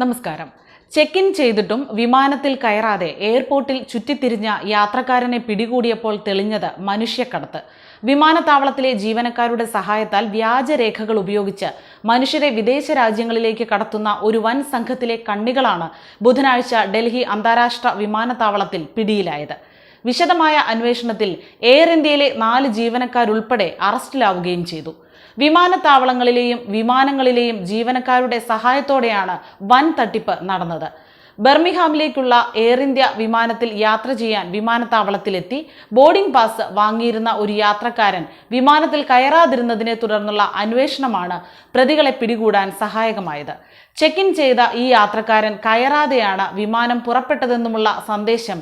നമസ്കാരം. Check in ചെയ്തിട്ടും വിമാനത്തിൽ കയറാതെ എയർപോർട്ടിൽ ചുറ്റിത്തിരിഞ്ഞ യാത്രക്കാരനെ പിടികൂടിയപ്പോൾ തെളിഞ്ഞത് മനുഷ്യക്കടത്ത്. വിമാനത്താവളത്തിലെ ജീവനക്കാരുടെ സഹായത്താൽ വ്യാജരേഖകൾ ഉപയോഗിച്ച് മനുഷ്യരെ വിദേശ രാജ്യങ്ങളിലേക്ക് കടത്തുന്ന ഒരു വൻ സംഘത്തിലെ കണ്ണികളാണ് ബുധനാഴ്ച ഡൽഹി അന്താരാഷ്ട്ര വിമാനത്താവളത്തിൽ പിടിയിലായത്. വിശദമായ അന്വേഷണത്തിൽ എയർ ഇന്ത്യയിലെ നാല് ജീവനക്കാരുൾപ്പെടെ അറസ്റ്റിലാവുകയും ചെയ്തു. വിമാനത്താവളങ്ങളിലെയും വിമാനങ്ങളിലെയും ജീവനക്കാരുടെ സഹായത്തോടെയാണ് വൻ തട്ടിപ്പ് നടന്നത്. ബർമിഹാമിലേക്കുള്ള എയർ ഇന്ത്യ വിമാനത്തിൽ യാത്ര ചെയ്യാൻ വിമാനത്താവളത്തിലെത്തി. ബോർഡിംഗ് പാസ് വാങ്ങിയിരുന്ന ഒരു യാത്രക്കാരൻ വിമാനത്തിൽ കയറാതിരുന്നതിനെ തുടർന്നുള്ള അന്വേഷണമാണ് പ്രതികളെ പിടികൂടാൻ സഹായകമായത്. ചെക്ക് ഇൻ ചെയ്ത ഈ യാത്രക്കാരൻ കയറാതെയാണ് വിമാനം പുറപ്പെട്ടതെന്നുമുള്ള സന്ദേശം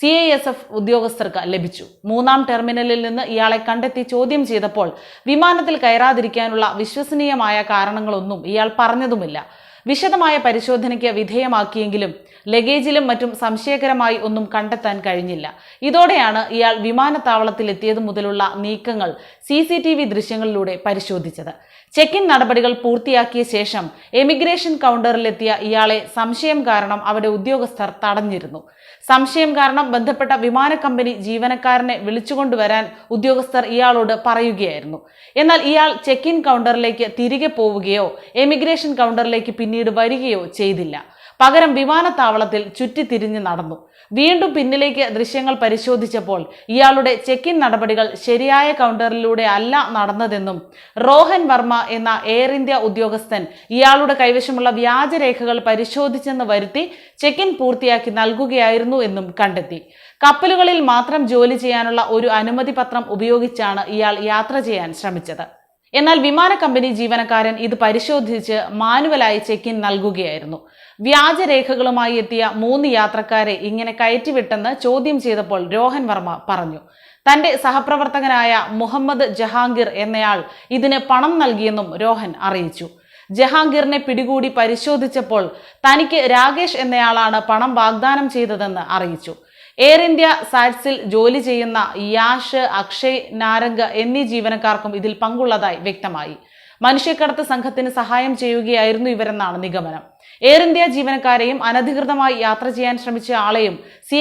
സി ഐ എസ് എഫ് ഉദ്യോഗസ്ഥർക്ക് ലഭിച്ചു. മൂന്നാം ടെർമിനലിൽ നിന്ന് ഇയാളെ കണ്ടെത്തി ചോദ്യം ചെയ്തപ്പോൾ വിമാനത്തിൽ കയറാതിരിക്കാനുള്ള വിശ്വസനീയമായ കാരണങ്ങളൊന്നും ഇയാൾ പറഞ്ഞതുമില്ല. വിശദമായ പരിശോധനയ്ക്ക് വിധേയമാക്കിയെങ്കിലും ലഗേജിലും മറ്റും സംശയകരമായി ഒന്നും കണ്ടെത്താൻ കഴിഞ്ഞില്ല. ഇതോടെയാണ് ഇയാൾ വിമാനത്താവളത്തിലെത്തിയത് മുതലുള്ള നീക്കങ്ങൾ സി സി ടി വി ദൃശ്യങ്ങളിലൂടെ പരിശോധിച്ചത്. ചെക്ക് ഇൻ നടപടികൾ പൂർത്തിയാക്കിയ ശേഷം എമിഗ്രേഷൻ കൗണ്ടറിലെത്തിയ ഇയാളെ സംശയം കാരണം അവിടെ ഉദ്യോഗസ്ഥർ തടഞ്ഞിരുന്നു. സംശയം കാരണം ബന്ധപ്പെട്ട വിമാന കമ്പനി ജീവനക്കാരനെ വിളിച്ചുകൊണ്ടുവരാൻ ഉദ്യോഗസ്ഥർ ഇയാളോട് പറയുകയായിരുന്നു. എന്നാൽ ഇയാൾ ചെക്ക് ഇൻ കൗണ്ടറിലേക്ക് തിരികെ പോവുകയോ എമിഗ്രേഷൻ കൗണ്ടറിലേക്ക് പിന്നീട് വരികയോ ചെയ്തില്ല. പകരം വിമാനത്താവളത്തിൽ ചുറ്റിത്തിരിഞ്ഞ് നടന്നു. വീണ്ടും പിന്നിലേക്ക് ദൃശ്യങ്ങൾ പരിശോധിച്ചപ്പോൾ ഇയാളുടെ ചെക്ക് ഇൻ നടപടികൾ ശരിയായ കൗണ്ടറിലൂടെ അല്ല നടന്നതെന്നും റോഹൻ വർമ്മ എന്ന എയർ ഇന്ത്യ ഉദ്യോഗസ്ഥൻ ഇയാളുടെ കൈവശമുള്ള വ്യാജരേഖകൾ പരിശോധിച്ചെന്ന് വരുത്തി ചെക്ക് ഇൻ പൂർത്തിയാക്കി നൽകുകയായിരുന്നു എന്നും കണ്ടെത്തി. കപ്പലുകളിൽ മാത്രം ജോലി ചെയ്യാനുള്ള ഒരു അനുമതി പത്രം ഉപയോഗിച്ചാണ് ഇയാൾ യാത്ര ചെയ്യാൻ ശ്രമിച്ചത്. എന്നാൽ വിമാന കമ്പനി ജീവനക്കാരൻ ഇത് പരിശോധിച്ച് മാനുവലായി ചെക്ക് ഇൻ നൽകുകയായിരുന്നു. വ്യാജരേഖകളുമായി എത്തിയ മൂന്ന് യാത്രക്കാരെ ഇങ്ങനെ കയറ്റിവിട്ടെന്ന് ചോദ്യം ചെയ്തപ്പോൾ രോഹൻ വർമ്മ പറഞ്ഞു. തന്റെ സഹപ്രവർത്തകനായ മുഹമ്മദ് ജഹാംഗീർ എന്നയാൾ ഇതിന് പണം നൽകിയെന്നും രോഹൻ അറിയിച്ചു. ജഹാംഗീറിനെ പിടികൂടി പരിശോധിച്ചപ്പോൾ തനിക്ക് രാകേഷ് എന്നയാളാണ് പണം വാഗ്ദാനം ചെയ്തതെന്ന് അറിയിച്ചു. എയർ ഇന്ത്യ സാറ്റ്സിൽ ജോലി ചെയ്യുന്ന യാഷ് അക്ഷയ് നാരംഗ് എന്നീ ജീവനക്കാർക്കും ഇതിൽ പങ്കുള്ളതായി വ്യക്തമായി. മനുഷ്യക്കടത്ത് സംഘത്തിന് സഹായം ചെയ്യുകയായിരുന്നു ഇവരെന്നാണ് നിഗമനം. എയർ ഇന്ത്യ ജീവനക്കാരെയും അനധികൃതമായി യാത്ര ചെയ്യാൻ ശ്രമിച്ച ആളെയും സി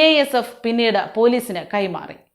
പിന്നീട് പോലീസിന് കൈമാറി.